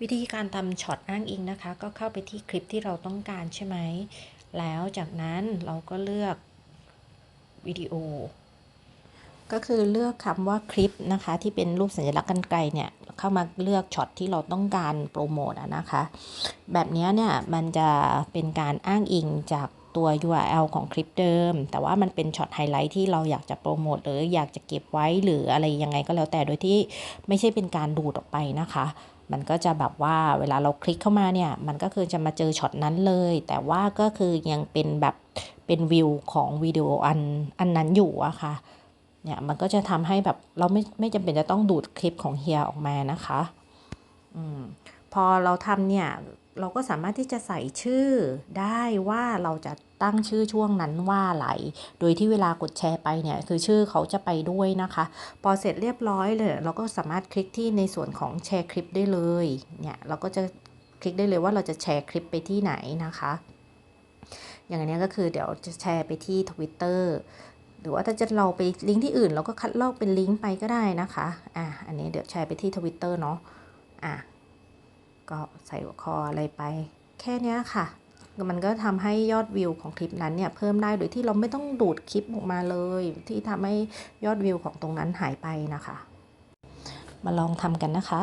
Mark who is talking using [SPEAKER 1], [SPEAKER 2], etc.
[SPEAKER 1] วิธีการทำช็อตอ้างอิงนะคะ ก็เข้าไปที่คลิปที่เราต้องการใช่ไหม แล้วจากนั้นเราก็เลือกวิดีโอ ก็คือเลือกคำว่าคลิปนะคะ ที่เป็นรูปสัญลักษณ์กันไกลเนี่ย เข้ามาเลือกช็อตที่เราต้องการโปรโมทนะคะ แบบนี้เนี่ยมันจะเป็นการอ้างอิงจากตัว URL ของคลิปเดิม แต่ว่ามันเป็นช็อตไฮไลท์ที่เราอยากจะโปรโมทหรืออยากจะเก็บไว้หรืออะไรยังไงก็แล้วแต่โดยที่ไม่ใช่เป็นการดูดออกไปนะคะ มันก็จะแบบว่าเวลาเราคลิกเข้ามาเนี่ย มันก็คือจะมาเจอช็อตนั้นเลย แต่ว่าก็คือยังเป็นแบบเป็นวิวของวิดีโออันอันนั้นอยู่อะค่ะ เนี่ยมันก็จะทำให้แบบเราไม่ไม่จำเป็นจะต้องดูดคลิปของเฮียออกมานะคะ อืมพอเราทำเนี่ย เราก็สามารถที่จะใส่ชื่อได้ว่าเราจะตั้งชื่อช่วงนั้นว่าอะไร โดยที่เวลากดแชร์ไปเนี่ยคือชื่อเขาจะไปด้วยนะคะ พอเสร็จเรียบร้อยเลย เราก็สามารถคลิกที่ในส่วนของแชร์คลิปได้เลย เนี่ยเราก็จะคลิกได้เลยว่าเราจะแชร์คลิปไปที่ไหนนะคะ อย่างนนี้ก็คือเดี๋ยวจะแชร์ไปที่ Twitter หรือว่าถ้าจะเราไปลิงก์ที่อื่น เราก็คัดลอกเป็นลิงก์ไปก็ได้นะคะ อะอันนี้เดี๋ยวแชร์ไปที่ Twitter เนาะ อะ ก็ใส่หัวข้ออะไรไป แค่นี้ค่ะ มันก็ทำให้ยอดวิวของคลิปนั้นเนี่ยเพิ่มได้โดยที่เราไม่ต้องดูดคลิปออกมาเลย ที่ทำให้ยอดวิวของตรงนั้นหายไปนะคะ มาลองทำกันนะคะ